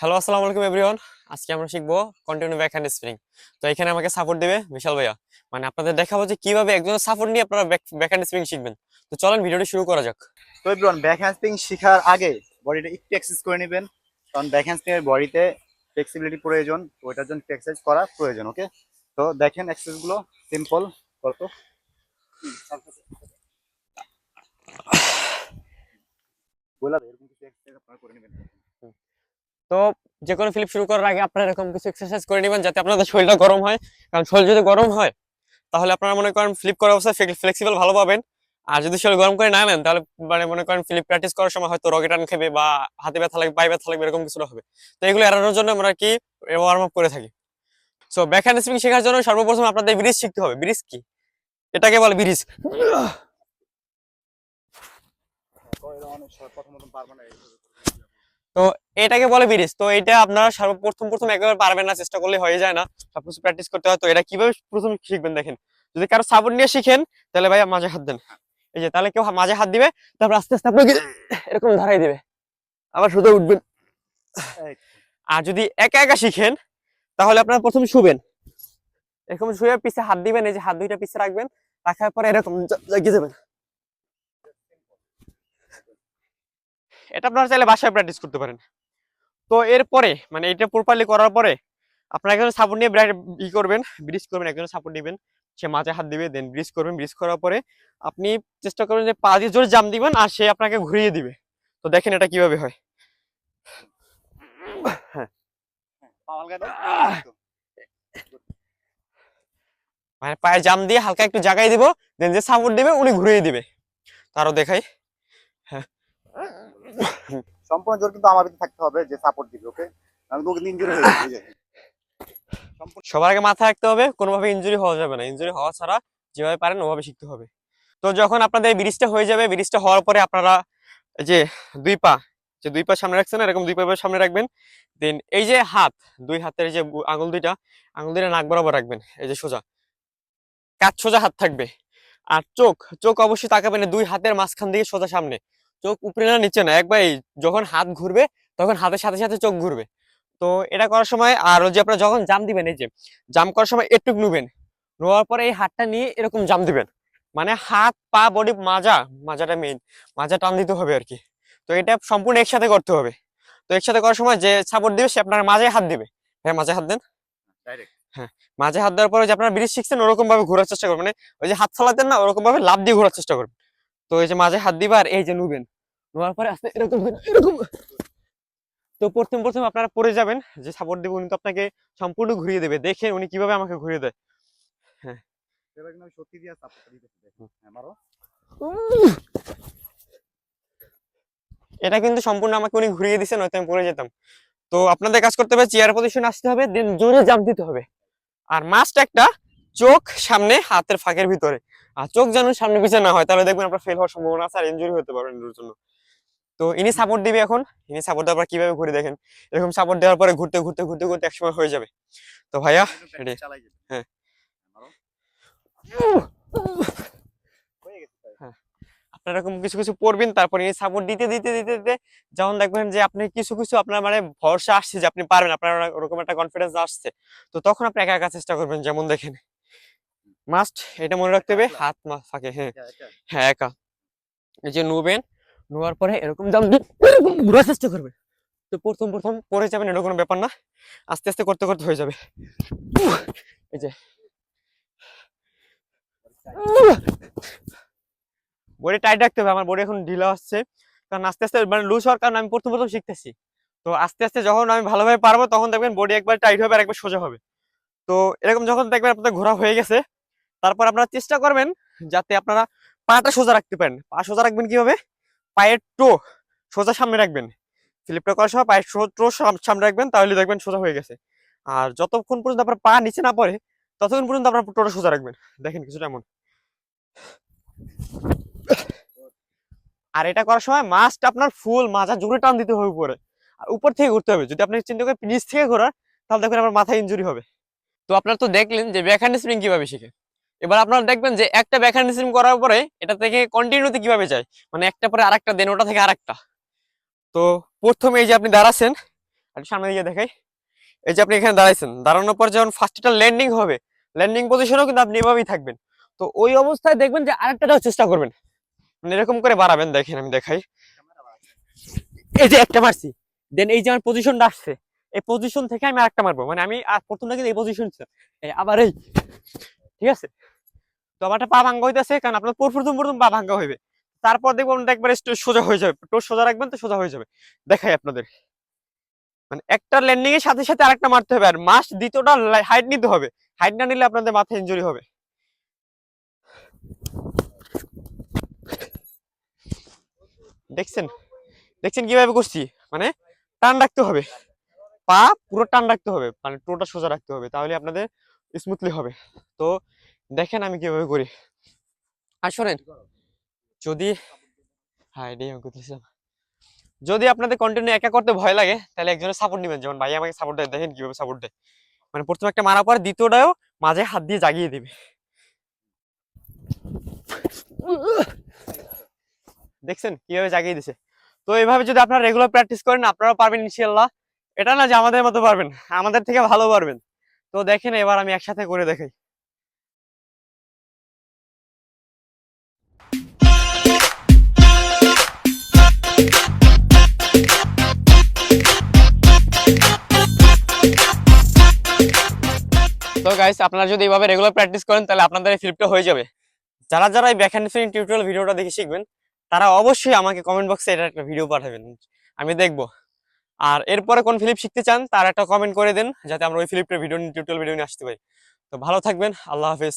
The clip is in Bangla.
হ্যালো আসসালামু আলাইকুম এভরিওয়ান আজকে আমরা শিখব কন্টিনিউ ব্যাক হ্যান্ড স্প্রিং তো এখানে আমাকে সাপোর্ট দেবে বিশাল ভাইয়া। মানে আপনাদের দেখাবো যে কীভাবে একজনের সাপোর্ট নিয়ে আপনারা ব্যাক হ্যান্ড স্প্রিং শিখবেন। তো চলেন ভিডিওটি শুরু করা যাক। তো এভরিওয়ান ব্যাক হ্যান্ডস্প্রিং শেখার আগে বডিটা একটু এক্সারসাইজ করে নেবেন। কারণ ব্যাক হ্যান্ডস্প্রিং এর বডিতে ফ্লেক্সিবিলিটি প্রয়োজন, তো ওটার জন্য এক্সারসাইজ করা প্রয়োজন ওকে তো দেখেন এক্সারসাইজগুলো সিম্পল কত? তো যে কোনো ফ্লিপ শুরু করার আগে আপনারা এরকম কিছু এক্সারসাইজ করে নেবেন যাতে আপনাদের শরীরটা গরম হয়। কারণ শরীর যদি গরম হয়, তাহলে আপনারা মনে করেন ফ্লিপ করার অবস্থায় ফ্লেক্সিবল ভালো পাবেন। আর যদি শরীর গরম করে না নেন, তাহলে মানে মনে করেন ফ্লিপ প্র্যাকটিস করার সময় হয়তো রকেটান খেবে বা হাতে ব্যথা লাগবে, পায়ে ব্যথা লাগবে, এরকম কিছুটা হবে। তো এগুলো এড়ানোর জন্য আমরা কি ওয়ার্ম আপ করে থাকি। সো ব্যাক হ্যান্ড স্প্রিং শেখার জন্য সর্বপ্রথম আপনাদের ব্রিজ শিখতে হবে। ব্রিজ কি? এটাকে বলে ব্রিজ। তো এটাকে বলে ব্রিজ। তো এটা আপনারা সর্বপ্রথম প্রথম একবার পারবেন না চেষ্টা করলে হয়ে যায় না। সবকিছু প্র্যাকটিস করতে হয়। তো এটা কীভাবে প্রথম শিখবেন দেখেন। যদি কারও সাপোর্ট নিয়ে শিখেন তাহলে ভাই মাঝে হাত দেন। এই যে তাহলে কেউ মাঝে হাত দিবে তারপর আস্তে আস্তে আপনাকে এরকম ধরাই দিবে। আবার শুধু উঠবেন। আর যদি একা একা শিখেন তাহলে আপনারা প্রথম শুবেন। এরকম শুয়ে পিছে হাত দিবেন এই যে হাত দুইটা পিছে রাখবেন রাখার পরে এরকম জাগিয়ে যাবেন। এটা আপনারা চাইলে বাসায় প্র্যাকটিস করতে পারেন। তো এরপরে মানে এটা প্রপারলি করার পরে আপনারা একজন সাপোর্ট নিয়ে ই করবেন ব্রিজ করবেন একজন সাপোর্ট দিবেন সে মাঝে হাত দিবে দেন ব্রিজ করবেন। ব্রিজ করার পরে আপনি চেষ্টা করবেন যে পা দিয়ে জোরে জাম দিবেন আর সে আপনাকে ঘুরিয়ে দিবে। তো দেখেন এটা কীভাবে হয়। মানে পায়ে জাম দিয়ে হালকা একটু জাগাই দিব দেন যে সাপোর্ট দিবে উনি ঘুরিয়ে দিবে। তারও দেখাই। সম্পূর্ণ জোর কিন্তু আমার থাকতে হবে যে সাপোর্ট দিবে ওকে আমি তোকে ইনজুরি হয়ে যাবে সবার আগে মাথায় রাখতে হবে কোনোভাবে ইনজুরি হওয়া যাবে না। ইনজুরি হওয়া ছাড়া যেভাবে পারেন ওভাবে শিখতে হবে। তো যখন আপনাদের ব্রিজটা হয়ে যাবে ব্রিজটা হওয়ার পরে আপনারা এই যে দুই পা যে দুই পা সামনে রাখছেন এরকম দুই পা সামনে রাখবেন। দেন এই যে হাত দুই হাতের যে আঙুল দুইটা আঙুল দুইটা নাক বরাবর রাখবেন এই যে সোজা। কাজ সোজা হাত থাকবে। আর চোখ চোখ অবশ্যই তাকাবেন দুই হাতের মাঝখান দিয়ে সোজা সামনে। চোখ উপরে না, নিচে না, একবার যখন হাত ঘুরবে, তখন হাতের সাথে সাথে চোখ ঘুরবে। তো এটা করার সময়, আর যে আপনারা যখন জাম দিবেন, এই যে জাম করার সময় একটু নুবেন। নোয়ার পরে এই হাতটা নিয়ে এরকম জাম দিবেন। মানে হাত, পা, বডি, মাজা, মাজাটা মেইন মাজা টান দিতে হবে আর কি। তো এটা সম্পূর্ণ একসাথে করতে হবে। তো একসাথে করার সময় যে সাপোর্ট দিবে, সে আপনার মাঝে হাত দিবে। হ্যাঁ মাঝে হাত দেন। ডাইরেক্ট মাঝে হাত দেওয়ার পরে যে আপনারা ব্রিজ শিখছেন ওরকম ভাবে ঘোরার চেষ্টা করবেন। মানে ওই যে হাত চালাতেন না ওরকম ভাবে লাভ দিয়ে ঘোরার চেষ্টা করবেন। তো এই যে মাঝে হাত দিবা আর এই যে নুবেন। নোয়ার পরে আস্তে এরকম এরকম তো প্রথম প্রথম আপনারা পড়ে যাবেন যে সাপোর্ট দেবে উনি তো আপনাকে সম্পূর্ণ ঘুরিয়ে দেবে। দেখে উনি কীভাবে আমাকে ঘুরিয়ে দেয়। আমি সত্যি দিয়ে দেখুন হ্যাঁ মারো। এটা কিন্তু সম্পূর্ণ আমাকে উনি ঘুরিয়ে দিছে নয়তো আমি পড়ে যেতাম। তো আপনাদের কাজ করতে হবে চেয়ার পজিশন আসতে হবে দেন জোরে জাম্প দিতে হবে। আর মাস্ট একটা চোখ সামনে হাতের ফাঁকের ভিতরে। আর চোখ যেন সামনে পিছনে না হয় তাহলে দেখবেন আপনার ফেল হওয়ার সম্ভাবনা আছে আর ইঞ্জুরি হতে পারে এর জন্য। তো ইনি সাপোর্ট দিবে এখন। ইনি সাপোর্ট দেওয়ার পর কীভাবে ঘুরে দেখেন? এরকম সাপোর্ট দেওয়ার পরে ঘুরতে ঘুরতে ঘুরতে ঘুরতে একসময় হয়ে যাবে। তো ভাইয়া হ্যাঁ। মারো হয়ে গেছে তাই। আপনারা এরকম কিছু কিছু পড়বেন তারপরে এই সাপোর্ট দিতে দিতে দিতে দিতে যখন দেখবেন যে আপনি কিছু কিছু আপনার মানে ভরসা আসছে যে আপনি পারবেন আপনার ওরকম একটা কনফিডেন্স আসছে তো তখন আপনি একা একা চেষ্টা করবেন যেমন দেখেন। মাস্ট এটা মনে রাখতে হবে হাত মা ফাঁকে হ্যাঁ। হ্যাঁ একা। এই যে নুবেন নোয়ার পরে এরকম দাম এরকম ঘোরার চেষ্টা করবেন। তো প্রথম প্রথম পরে যাবেন এটা কোনো ব্যাপার না আস্তে আস্তে করতে করতে হয়ে যাবে। এই যে। বডি টাইট রাখতে হবে, আমার বডি এখন ঢিলা হচ্ছে। কারণ আস্তে আস্তে মানে লুজ হওয়ার কারণে আমি প্রথম প্রথম শিখতেছি। তো আস্তে আস্তে যখন আমি ভালোভাবে পারব, তখন দেখবেন বডি একবার টাইট হবে আর একবার সোজা হবে। তো এরকম যখন দেখবেন আপনাদের ঘোরা হয়ে গেছে, তারপর আপনারা চেষ্টা করবেন যাতে আপনারা পাটা সোজা রাখতে পারেন। পা সোজা রাখবেন কীভাবে? পায়ের টো সোজা সামনে রাখবেন। ফ্লিপটা করার সময় পায়ের টো সামনে রাখবেন, তাহলে দেখবেন সোজা হয়ে গেছে। আর যতক্ষণ পর্যন্ত আপনার পা নিচে না পড়ে, ততক্ষণ পর্যন্ত আপনার টোটা সোজা রাখবেন। দেখেন কিছুটা এমন। আর এটা করার সময় মাস্ট আপনার ফুল মাজা জোরে টান দিতে হবে উপরে। আর উপর থেকে ঘুরতে হবে। যদি আপনি চিন্তা করেন নিচ থেকে ঘোরার, তাহলে দেখবেন আপনার মাথায় ইঞ্জুরি হবে। তো আপনারা তো দেখলেন যে ব্যাকহ্যান্ড স্প্রিং কীভাবে শিখে। এবার আপনারা দেখবেন যে একটা ব্যাকহ্যান্ড স্পিন করার পরে এটা থেকে কন্টিনিউতে কীভাবে যায়? মানে একটা পরে আরেকটা দেন ওটা থেকে আরেকটা। তো প্রথমে এই যে আপনি দাঁড়াচ্ছেন, আর সামনে দিকে দেখাই। এই যে আপনি এখানে দাঁড়াইছেন, দাঁড়ানোর পর যখন ফার্স্টটা ল্যান্ডিং হবে ল্যান্ডিং পজিশনেও কিন্তু আপনি এভাবেই থাকবেন। তো ওই অবস্থায় দেখবেন যে আরেকটাটাও চেষ্টা করবেন। এরকম করে বাড়াবেন, দেখেন আমি দেখাই। এই যে একটা মারছি দেন এই যে আমার পজিশনটা আসছে, এই পজিশন থেকে আমি আরেকটা মারবো। মানে আমি আর প্রথমটা কিন্তু এই পজিশন ছিল। আবার এই, ঠিক আছে? তো আমারটা পা ভাঙ্গা হইতেছে, কারণ আপনার পুরো প্রথম প্রথম পা ভাঙ্গা হইবে। তারপর দেখব একবারে সোজা হয়ে যাবে। টোর সোজা রাখবেন তো সোজা হয়ে যাবে। দেখাই আপনাদের। মানে একটা ল্যান্ডিং এর সাথে সাথে আরেকটা মারতে হবে, আর মাস্ট দ্বিতীয়টা হাইট নিতে হবে। হাইট না নিলে আপনাদের মাথায় ইঞ্জুরি হবে। দেখছেন? দেখছেন কীভাবে করছি? মানে টান রাখতে হবে। পা পুরো টান রাখতে হবে মানে টোটা সোজা রাখতে হবে, তাহলে আপনাদের স্মুথলি হবে। তো দেখেন আমি কীভাবে করি। আর শোনেন, যদি হ্যাঁ এটাই আমি করতেছিলাম যদি আপনাদের কন্টিনিউ একা করতে ভয় লাগে, তাহলে একজনের সাপোর্ট নেবেন। যেমন ভাই আমাকে সাপোর্ট দেয়, দেখেন কীভাবে সাপোর্ট দেয়। মানে প্রথমে একটা মারা পর দ্বিতীয়টাও মাঝে হাত দিয়ে জাগিয়ে দিবে। দেখছেন কীভাবে জাগিয়ে দিছে? তো এইভাবে যদি আপনারা রেগুলার প্র্যাকটিস করেন, আপনারাও পারবেন ইনশাল্লাহ এটা না যে আমাদের মতো পারবেন, আমাদের থেকে ভালো পারবেন। তো দেখেন এবার আমি একসাথে করে দেখাই। তো গাইস আপনারা যদি এইভাবে রেগুলার প্র্যাকটিস করেন, তাহলে আপনাদের এই ফ্লিপটা হয়ে যাবে। যারা যারা এই ব্যাকহ্যান্ড টিউটোরিয়াল ভিডিওটা দেখে শিখবেন তারা অবশ্যই আমাকে কমেন্ট বক্সে এটা একটা ভিডিও পাঠাবেন। আমি দেখব। আর এরপরে কোন ফিলিপ শিখতে চান, তার একটা কমেন্ট করে দেন, যাতে আমরা ওই ফিলিপটার ভিডিও টিউটোরিয়াল ভিডিও নিয়ে আসতে পারি। তো ভালো থাকবেন, আল্লাহ হাফেজ।